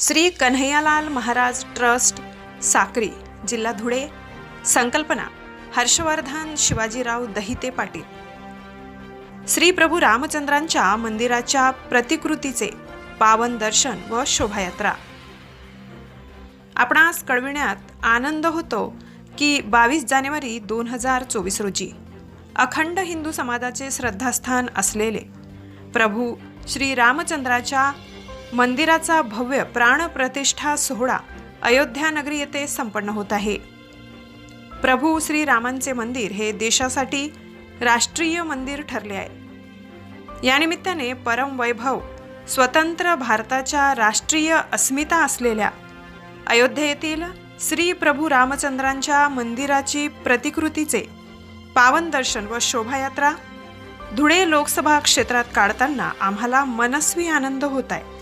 Shri Kanhaiyalal Maharaj trust Sakri जिल्हा धुळे. संकल्पना हर्षवर्धन शिवाजीराव दहिते पाटील. श्री प्रभू रामचंद्रांच्या मंदिराच्या प्रतिकृतीचे पावन दर्शन व शोभायात्रा. आपणास कळविण्यात आनंद होतो की बावीस जानेवारी दोन हजार चोवीस रोजी अखंड हिंदू समाजाचे श्रद्धास्थान असलेले प्रभू श्री रामचंद्राच्या मंदिराचा भव्य प्राणप्रतिष्ठा सोहळा अयोध्या नगरी येथे संपन्न होत आहे. प्रभू श्रीरामांचे मंदिर हे देशासाठी राष्ट्रीय मंदिर ठरले आहे. यानिमित्ताने परमवैभव स्वतंत्र भारताच्या राष्ट्रीय अस्मिता असलेल्या अयोध्ये येथील श्री प्रभू रामचंद्रांच्या मंदिराची प्रतिकृतीचे पावन दर्शन व शोभायात्रा धुळे लोकसभा क्षेत्रात काढताना आम्हाला मनस्वी आनंद होत आहे.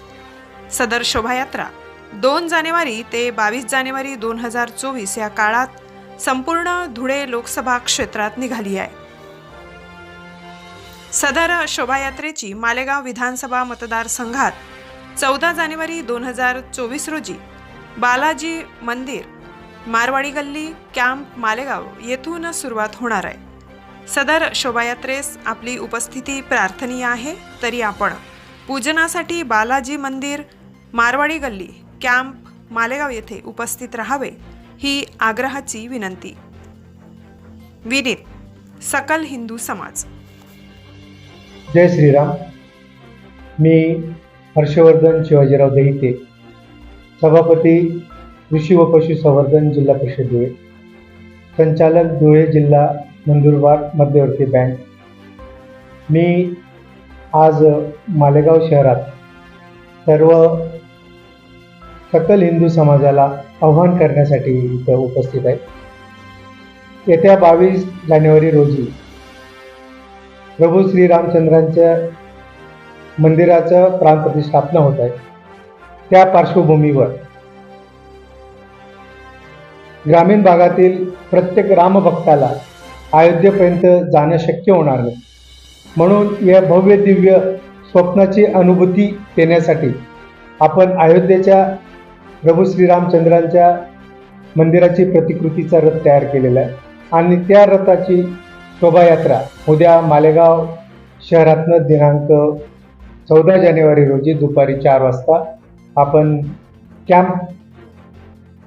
सदर शोभायात्रा. दोन जानेवारी ते बावीस जानेवारी दोन हजार चोवीस या काळात संपूर्ण धुळे लोकसभा क्षेत्रात निघाली आहे. सदर शोभायात्रेची मालेगाव विधानसभा मतदारसंघात चौदा जानेवारी दोन हजार चोवीस रोजी बालाजी मंदिर मारवाडी गल्ली कॅम्प मालेगाव येथून सुरुवात होणार आहे. सदर शोभायात्रेस आपली उपस्थिती प्रार्थनीय आहे तरी आपण पूजनासाठी बालाजी मंदिर मारवाडी गल्ली कॅम्प मालेगाव येथे उपस्थित राहावे ही आग्रहाची विनंती. विनीत सकल हिंदू समाज. जय श्रीराम. मी हर्षवर्धन शिवाजीराव दहिते सभापती कृषी व पशुसंवर्धन जिल्हा परिषद धुळे संचालक धुळे जिल्हा नंदुरबार मध्यवर्ती बँक. मी आज मालेगाव शहरात सर्व सकल हिंदू समाजाला आव्हान करण्यासाठी इथं उपस्थित आहे. येत्या बावीस जानेवारी रोजी प्रभू श्रीरामचंद्रांच्या मंदिराचं प्राणप्रतिष्ठापना होत आहे. त्या पार्श्वभूमीवर ग्रामीण भागातील प्रत्येक रामभक्ताला अयोध्येपर्यंत जाणं शक्य होणार नाही. म्हणून या भव्य दिव्य स्वप्नाची अनुभूती देण्यासाठी आपण अयोध्येच्या प्रभू श्रीरामचंद्रांच्या मंदिराची प्रतिकृतीचा रथ तयार केलेला आहे. आणि त्या रथाची शोभायात्रा उद्या मालेगाव शहरातनं दिनांक चौदा जानेवारी रोजी दुपारी चार वाजता आपण कॅम्प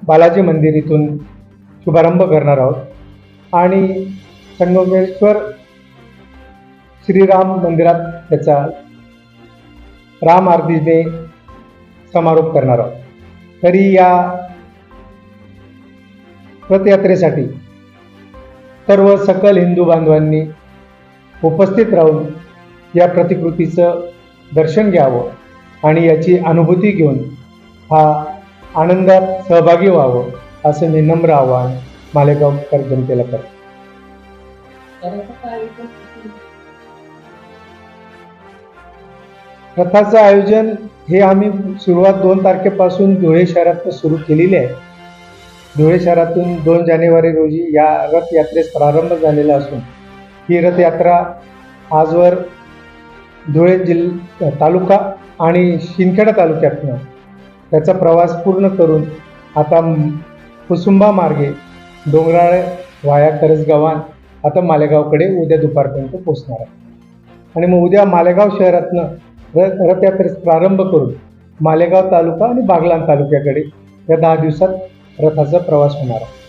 बालाजी मंदिर इथून शुभारंभ करणार आहोत. आणि संगमेश्वर श्रीराम मंदिरात त्याचा राम आरतीने समारोप करणार आहोत. तरी या रथयात्रेसाठी सर्व सकल हिंदू बांधवांनी उपस्थित राहून या प्रतिकृतीचं दर्शन घ्यावं आणि याची अनुभूती घेऊन हा आनंदात सहभागी व्हावं असं मी नम्र आवाहन मालेगावकर जनतेला करतो. रथाचं आयोजन हे आम्ही सुरुवात दोन तारखेपासून धुळे शहरात सुरू केलेली आहे. धुळे शहरातून दोन जानेवारी रोजी या रथयात्रेस प्रारंभ झालेला असून ही रथयात्रा आजवर धुळे जिल्हा तालुका आणि शिंदखेडा तालुक्यातनं त्याचा प्रवास पूर्ण करून आता कुसुंबा मार्गे डोंगराळ वाया करसगावान आता मालेगावकडे उद्या दुपारपर्यंत पोचणार आहे. आणि मग उद्या मालेगाव शहरातनं रथ रथयात्रेस प्रारंभ करून मालेगाव तालुका आणि बागलाण तालुक्याकडे या दहा दिवसात रथाचा प्रवास होणार आहे.